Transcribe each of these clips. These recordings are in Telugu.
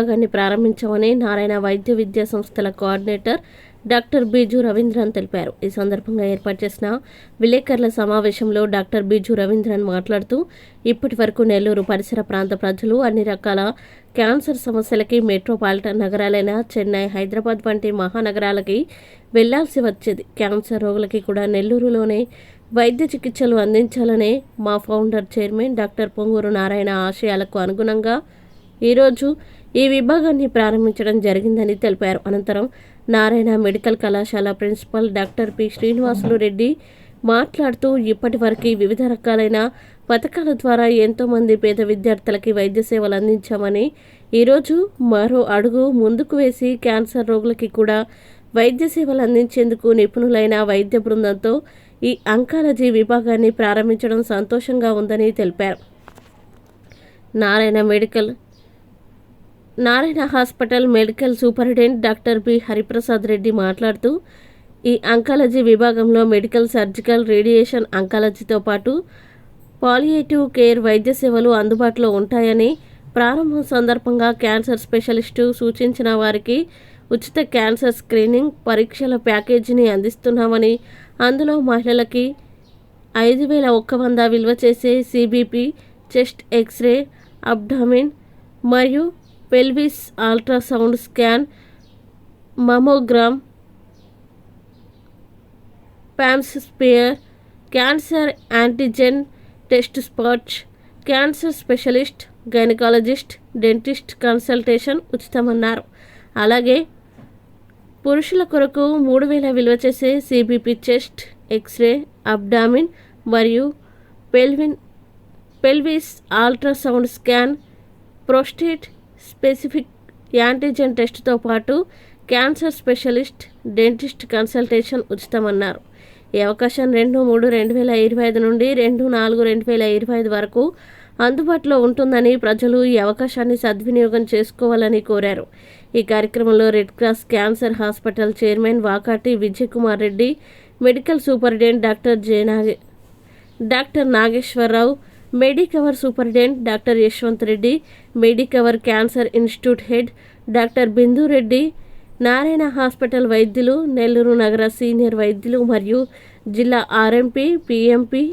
విభాగాన్ని ప్రారంభించామని నారాయణ వైద్య విద్యా సంస్థల కోఆర్డినేటర్ డాక్టర్ బీజు రవీంద్రన్ తెలిపారు. ఈ సందర్భంగా ఏర్పాటు చేసిన విలేకరుల సమావేశంలో డాక్టర్ బీజు రవీంద్రన్ మాట్లాడుతూ ఇప్పటి వరకు నెల్లూరు పరిసర ప్రాంత ప్రజలు అన్ని రకాల క్యాన్సర్ సమస్యలకి మెట్రోపాలిటన్ నగరాలైన చెన్నై హైదరాబాద్ వంటి మహానగరాలకి వెళ్ళాల్సి వచ్చేది. క్యాన్సర్ రోగులకి కూడా నెల్లూరులోనే వైద్య చికిత్సలు అందించాలనే మా founder chairman doctor Ponguru Narayana ఆశయాలకు అనుగుణంగా ఈరోజు ఈ విభాగాన్ని ప్రారంభించడం జరిగిందని తెలిపారు. అనంతరం నారాయణ మెడికల్ కళాశాల principal doctor P. Srinivasulu Reddy మాట్లాడుతూ ఇప్పటివరకు వివిధ రకాలైన పథకాల ద్వారా ఎంతోమంది పేద విద్యార్థులకి వైద్య సేవలు అందించామని ఈరోజు మరో అడుగు ముందుకు వేసి క్యాన్సర్ రోగులకి కూడా వైద్య సేవలు అందించేందుకు నిపుణులైన వైద్య బృందంతో ఈ అంకాలజీ విభాగాన్ని ప్రారంభించడం సంతోషంగా ఉందని తెలిపారు. Narayana medical Narayana hospital medical superintendent doctor B Hariprasad Reddy మాట్లాడుతూ ఈ అంకాలజీ విభాగంలో మెడికల్ సర్జికల్ రేడియేషన్ అంకాలజీతో పాటు పాలియేటివ్ కేర్ వైద్య సేవలు అందుబాటులో ఉంటాయని ప్రారంభం సందర్భంగా క్యాన్సర్ స్పెషలిస్టు సూచించిన వారికి ఉచిత క్యాన్సర్ స్క్రీనింగ్ పరీక్షల ప్యాకేజీని అందిస్తున్నామని అందులో మహిళలకి ఐదు వేల ఒక్క వంద విలువ చేసే సిబిపి చెస్ట్ ఎక్స్రే అబ్డామిన్ మరియు pelvis ultrasound scan mammogram ప్యామ్స్ smear cancer antigen test spot cancer specialist gynaecologist dentist consultation ఉచితమన్నారు. అలాగే పురుషుల కొరకు మూడు వేల విలువ చేసే సిబిపి చెస్ట్ ఎక్స్రే అబ్డామిన్ మరియు pelvin pelvis ultrasound scan prostate specific antigen టెస్ట్తో పాటు క్యాన్సర్ స్పెషలిస్ట్ డెంటిస్ట్ కన్సల్టేషన్ ఉచితమన్నారు. ఈ అవకాశం రెండు మూడు రెండు వేల ఇరవై ఐదు నుండి రెండు నాలుగు రెండు వేల ఇరవై ఐదు వరకు అందుబాటులో ఉంటుందని ప్రజలు ఈ అవకాశాన్ని సద్వినియోగం చేసుకోవాలని కోరారు. ఈ కార్యక్రమంలో Red Cross cancer hospital chairman Vakati Vijay Kumar Reddy medical superintendent doctor Jayanage doctor Nageswara Rao Medicover superintendent doctor Yashwanth Reddy Medicover cancer institute head doctor Bindu Reddy Narayana hospital వైద్యులు నెల్లూరు నగర సీనియర్ వైద్యులు మరియు జిల్లా ఆర్ఎంపీ పిఎంపి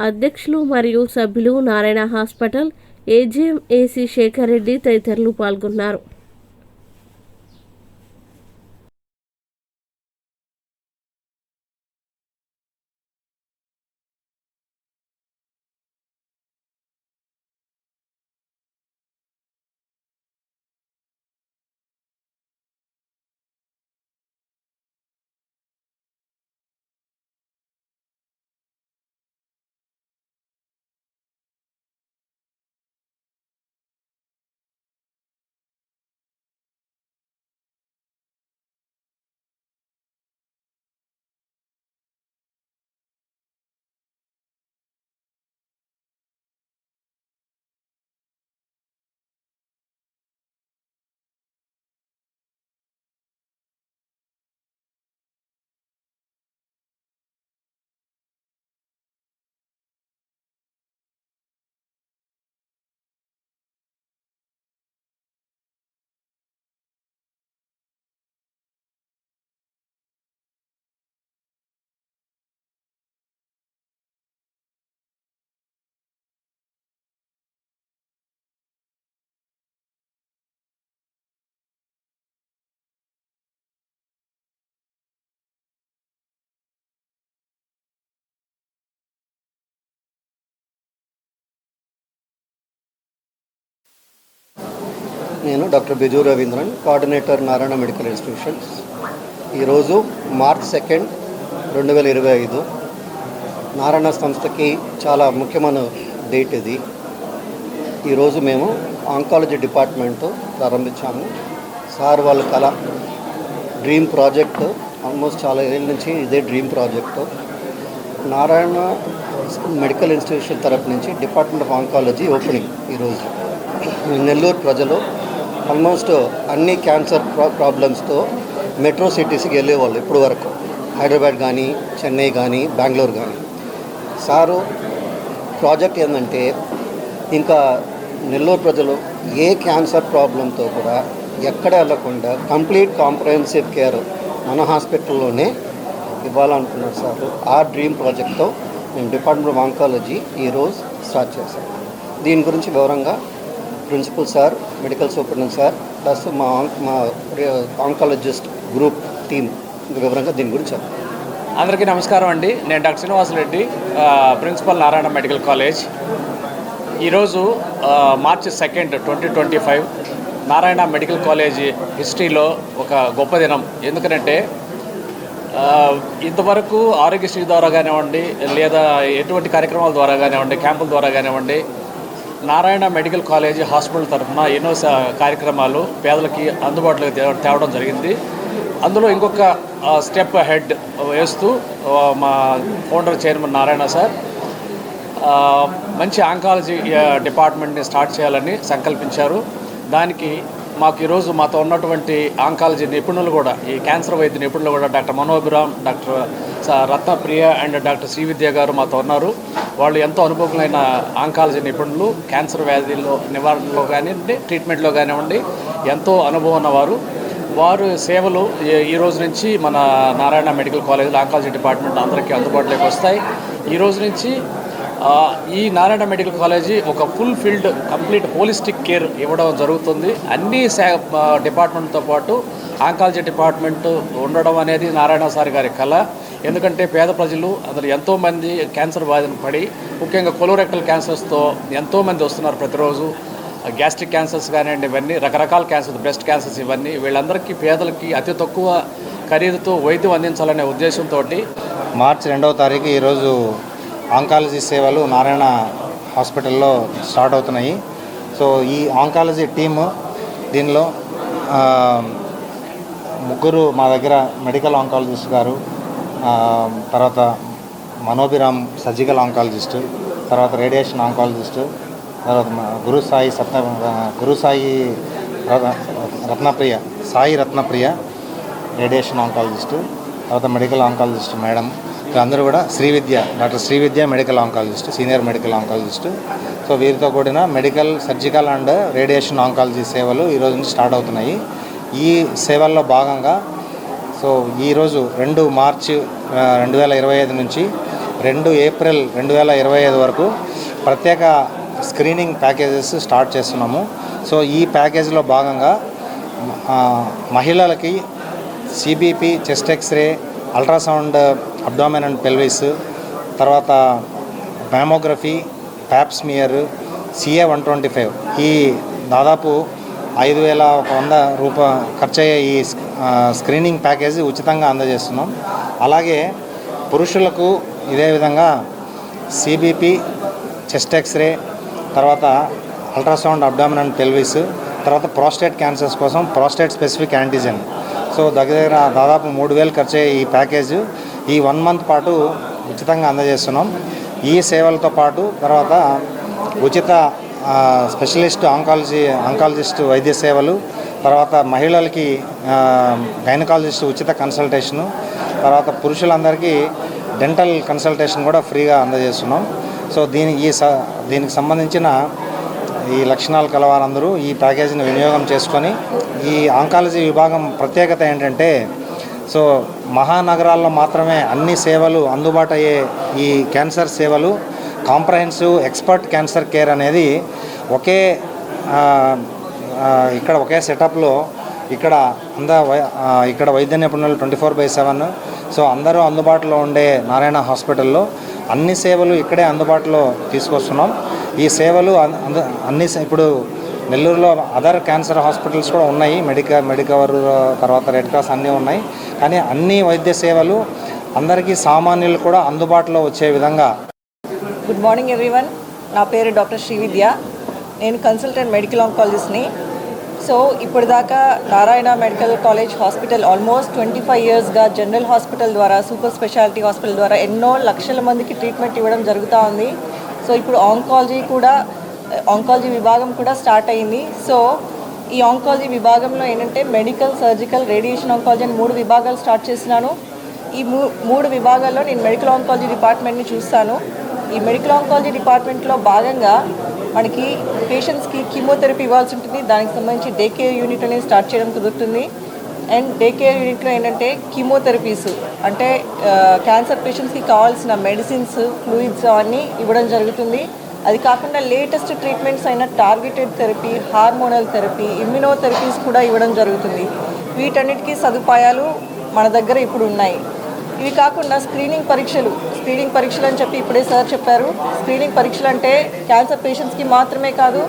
అధ్యక్షులు మరియు సభ్యులు Narayana hospital AGM AC Sekhar Reddy తదితరులు పాల్గొన్నారు. నేను doctor Biju Raveendran coordinator Narayana medical institutions. ఈరోజు మార్చ్ సెకండ్ రెండు వేల ఇరవై ఐదు. నారాయణ సంస్థకి చాలా ముఖ్యమైన డేట్ ఇది. ఈరోజు మేము ఆంకాలజీ డిపార్ట్మెంట్ ప్రారంభించాము. సార్ వాళ్ళ కళ డ్రీమ్ ప్రాజెక్ట్ ఆల్మోస్ట్ చాలా ఏళ్ళ నుంచి ఇదే dream project. Narayana medical institution తరపు నుంచి డిపార్ట్మెంట్ ఆఫ్ ఆంకాలజీ ఓపెనింగ్ ఈరోజు. నెల్లూరు ప్రజలు ఆల్మోస్ట్ అన్ని క్యాన్సర్ ప్రా ప్రాబ్లమ్స్తో మెట్రో సిటీస్కి వెళ్ళేవాళ్ళు ఇప్పుడు వరకు. హైదరాబాద్ కానీ చెన్నై కానీ బెంగళూరు కానీ సారు ప్రాజెక్ట్ ఏంటంటే ఇంకా నెల్లూరు ప్రజలు ఏ క్యాన్సర్ ప్రాబ్లంతో కూడా ఎక్కడ వెళ్ళకుండా కంప్లీట్ కాంప్రహెన్సివ్ కేర్ మన హాస్పిటల్లోనే ఇవ్వాలనుకున్నారు సార్. ఆ డ్రీమ్ ప్రాజెక్ట్తో మేము డిపార్ట్మెంట్ ఆఫ్ ఆంకాలజీ ఈరోజు స్టార్ట్ చేశాం. దీని గురించి వివరంగా principal sir medical superintendent sir plus మా మా ఆంకాలజిస్ట్ గ్రూప్ టీం వివరంగా దీని గురించి అందరికీ నమస్కారం అండి. నేను doctor Srinivasa Reddy Reddy principal Narayana medical college. ఈరోజు March second twenty twenty five Narayana medical college హిస్టరీలో ఒక గొప్ప దినం. ఎందుకంటే ఇంతవరకు ఆరోగ్యశ్రీ ద్వారా కానివ్వండి లేదా ఎటువంటి కార్యక్రమాల ద్వారా కానివ్వండి క్యాంపుల ద్వారా కానివ్వండి నారాయణ మెడికల్ కాలేజ్ హాస్పిటల్ తరఫున ఎన్నో కార్యక్రమాలు పేదలకి అందుబాటులోకి తేవడం జరిగింది. అందులో ఇంకొక స్టెప్ హెడ్ వేస్తూ మా ఫౌండర్ చైర్మన్ నారాయణ సార్ మంచి ఆంకాలజీ డిపార్ట్మెంట్ని స్టార్ట్ చేయాలని సంకల్పించారు. దానికి మాకు ఈరోజు మాతో ఉన్నటువంటి ఆంకాలజీ నిపుణులు కూడా ఈ క్యాన్సర్ వైద్య నిపుణులు కూడా డాక్టర్ మనోభిరామ్ డాక్టర్ స- రత్నప్రియ అండ్ డాక్టర్ శ్రీవిద్య గారు మాతో ఉన్నారు. వాళ్ళు ఎంతో అనుభవమైన ఆంకాలజీ నిపుణులు క్యాన్సర్ వ్యాధిలో నివారణలో కానివ్వండి ట్రీట్మెంట్లో కానివ్వండి ఎంతో అనుభవం ఉన్నవారు. వారు సేవలు ఈ- ఈ రోజు నుంచి మన నారాయణ మెడికల్ కాలేజ్లో ఆంకాలజీ డిపార్ట్మెంట్ అందరికీ అందుబాటులోకి వస్తాయి. ఈ రోజు నుంచి ఈ నారాయణ మెడికల్ కాలేజీ ఒక full field complete holistic care ఇవ్వడం జరుగుతుంది. అన్ని డిపార్ట్మెంట్తో పాటు ఆంకాలజీ డిపార్ట్మెంట్ ఉండడం అనేది నారాయణ సార్ గారి కళ. ఎందుకంటే పేద ప్రజలు అందులో ఎంతోమంది క్యాన్సర్ బాధిన పడి ముఖ్యంగా కొలోరెక్టల్ క్యాన్సర్స్తో ఎంతోమంది వస్తున్నారు ప్రతిరోజు. గ్యాస్ట్రిక్ క్యాన్సర్స్ కానివ్వండి ఇవన్నీ రకరకాల క్యాన్సర్స్ బ్రెస్ట్ క్యాన్సర్స్ ఇవన్నీ వీళ్ళందరికీ పేదలకి అతి తక్కువ ఖరీదుతో వైద్యం అందించాలనే ఉద్దేశంతో మార్చి రెండవ తారీఖు ఈరోజు ఆంకాలజీ సేవలు నారాయణ హాస్పిటల్లో స్టార్ట్ అవుతున్నాయి. సో ఈ ఆంకాలజీ టీము దీనిలో ముగ్గురు మా దగ్గర మెడికల్ ఆంకాలజిస్ట్ గారు తర్వాత మనోభిరామ్ సర్జికల్ ఆంకాలజిస్ట్ తర్వాత రేడియేషన్ ఆంకాలజిస్ట్ తర్వాత గురు సాయి సత్య గురు సాయి రత్నప్రియ సాయి రత్నప్రియ రేడియేషన్ ఆంకాలజిస్ట్ తర్వాత మెడికల్ ఆంకాలజిస్ట్ మేడం వీళ్ళందరూ కూడా Srividya doctor Srividya medical oncologist senior medical oncologist. So వీరితో కూడిన medical surgical and radiation oncology సేవలు ఈరోజు నుంచి స్టార్ట్ అవుతున్నాయి. ఈ సేవల్లో భాగంగా సో ఈరోజు రెండు మార్చి రెండు వేల ఇరవై ఐదు నుంచి రెండు ఏప్రిల్ రెండు వేల ఇరవై ఐదు వరకు ప్రత్యేక స్క్రీనింగ్ ప్యాకేజెస్ స్టార్ట్ చేస్తున్నాము. సో ఈ ప్యాకేజీలో భాగంగా మహిళలకి CBP chest X-ray ultrasound abdomen and pelvis తర్వాత mammography pap smear CA one twenty five. ఈ దాదాపు ఐదు వేల ఒక వంద రూప ఖర్చయ్యే ఈ స్క్రీనింగ్ ప్యాకేజీ ఉచితంగా అందజేస్తున్నాం. అలాగే పురుషులకు ఇదే విధంగా సిబిపి చెస్ట్ ఎక్స్రే తర్వాత అల్ట్రాసౌండ్ అబ్డామిన్ అండ్ పెల్విస్ తర్వాత ప్రోస్టేట్ క్యాన్సర్స్ కోసం ప్రోస్టేట్ స్పెసిఫిక్ యాంటీజెన్. సో దగ్గర దగ్గర దాదాపు మూడు వేలు ఖర్చయ్యే ఈ ప్యాకేజ్ ఈ వన్ మంత్ పాటు ఉచితంగా అందజేస్తున్నాం. ఈ సేవలతో పాటు తర్వాత ఉచిత స్పెషలిస్ట్ ఆంకాలజీ ఆంకాలజిస్ట్ వైద్య సేవలు తర్వాత మహిళలకి గైనకాలజిస్ట్ ఉచిత కన్సల్టేషను తర్వాత పురుషులందరికీ డెంటల్ కన్సల్టేషన్ కూడా ఫ్రీగా అందజేస్తున్నాం. సో దీని ఈ స దీనికి సంబంధించిన ఈ లక్షణాలు కలవారందరూ ఈ ప్యాకేజీని వినియోగం చేసుకొని ఈ ఆంకాలజీ విభాగం ప్రత్యేకత ఏంటంటే సో మహానగరాల్లో మాత్రమే అన్ని సేవలు అందుబాటు అయ్యే ఈ క్యాన్సర్ సేవలు కాంప్రహెన్సివ్ ఎక్స్పర్ట్ క్యాన్సర్ కేర్ అనేది ఒకే ఇక్కడ ఒకే సెటప్లో ఇక్కడ అంద వై- ఇక్కడ వైద్య నిపుణులు twenty four by seven. So అందరూ అందుబాటులో ఉండే నారాయణ హాస్పిటల్లో అన్ని సేవలు ఇక్కడే అందుబాటులో తీసుకొస్తున్నాం. ఈ సేవలు అన్- అంద- అన్ని ఇప్పుడు నెల్లూరులో అదర్ క్యాన్సర్ హాస్పిటల్స్ కూడా ఉన్నాయి. మెడికల్ మెడికవర్ తర్వాత రెడ్ క్రాస్ అన్నీ ఉన్నాయి. కానీ అన్ని వైద్య సేవలు అందరికీ సామాన్యులు కూడా అందుబాటులో వచ్చే విధంగా. గుడ్ మార్నింగ్ ఎవ్రీవన్ నా పేరు డాక్టర్ శ్రీవిద్య. నేను కన్సల్టెంట్ మెడికల్ ఆంకాలజిస్ట్ని సో ఇప్పటిదాకా Narayana medical college hospital almost twenty five ఇయర్స్గా జనరల్ హాస్పిటల్ ద్వారా సూపర్ స్పెషాలిటీ హాస్పిటల్ ద్వారా ఎన్నో లక్షల మందికి ట్రీట్మెంట్ ఇవ్వడం జరుగుతూ ఉంది. సో ఇప్పుడు ఆంకాలజీ కూడా ఆంకాలజీ విభాగం కూడా స్టార్ట్ అయింది. సో ఈ ఆంకాలజీ విభాగంలో ఏంటంటే మెడికల్ సర్జికల్ రేడియేషన్ ఆంకాలజీ అని మూడు విభాగాలు స్టార్ట్ చేసినాను ఈ మూ మూడు విభాగాల్లో నేను మెడికల్ ఆంకాలజీ డిపార్ట్మెంట్ని చూస్తాను. ఈ మెడికల్ ఆంకాలజీ డిపార్ట్మెంట్లో భాగంగా మనకి పేషెంట్స్కి కీమోథెరపీ ఇవ్వాల్సి ఉంటుంది. దానికి సంబంధించి డే కేర్ యూనిట్ అనేది స్టార్ట్ చేయడం కుదురుతుంది. అండ్ డే కేర్ యూనిట్లో ఏంటంటే కీమోథెరపీస్ అంటే క్యాన్సర్ పేషెంట్స్కి కావాల్సిన మెడిసిన్స్ ఫ్లూయిడ్స్ అవన్నీ ఇవ్వడం జరుగుతుంది. అది కాకుండా లేటెస్ట్ ట్రీట్మెంట్స్ అయిన targeted therapy hormonal therapy immunotherapies కూడా ఇవ్వడం జరుగుతుంది. వీటన్నిటికీ సదుపాయాలు మన దగ్గర ఇప్పుడు ఉన్నాయి. ఇవి కాకుండా స్క్రీనింగ్ పరీక్షలు స్క్రీనింగ్ పరీక్షలు అని చెప్పి ఇప్పుడే సార్ చెప్పారు. స్క్రీనింగ్ పరీక్షలు అంటే క్యాన్సర్ పేషెంట్స్కి మాత్రమే కాదు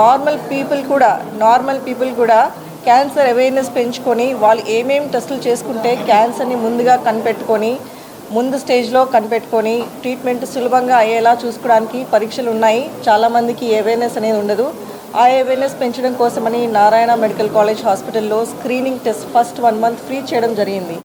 నార్మల్ పీపుల్ కూడా నార్మల్ పీపుల్ కూడా క్యాన్సర్ అవేర్నెస్ పెంచుకొని వాళ్ళు ఏమేమి టెస్టులు చేసుకుంటే క్యాన్సర్ని ముందుగా కనిపెట్టుకొని ముందు స్టేజ్లో కనిపెట్టుకొని ట్రీట్మెంట్ సులభంగా అయ్యేలా చూసుకోవడానికి పరీక్షలు ఉన్నాయి. చాలామందికి అవేర్నెస్ అనేది ఉండదు. ఆ అవేర్నెస్ పెంచడం కోసమని నారాయణ మెడికల్ కాలేజ్ హాస్పిటల్లో screening test first one month free చేయడం జరిగింది.